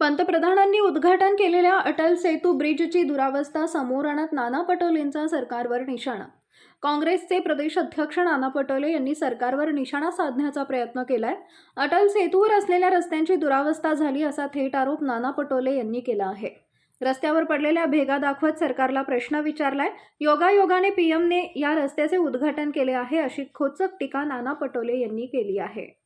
पंतप्रधानांनी उद्घाटन केलेल्या अटल सेतू ब्रिजची दुरावस्था समोर आणत नाना पटोलेंचा सरकारवर निशाणा. काँग्रेसचे प्रदेश अध्यक्ष नाना पटोले यांनी सरकारवर निशाणा साधण्याचा प्रयत्न केलाय. अटल सेतूवर असलेल्या रस्त्यांची दुरावस्था झाली असा थेट आरोप नाना पटोले यांनी केला आहे. रस्त्यावर पडलेल्या भेगा दाखवत सरकारला प्रश्न विचारलाय. योगायोगाने पीएमने या रस्त्याचे उद्घाटन केले आहे अशी खोचक टीका नाना पटोले यांनी केली आहे.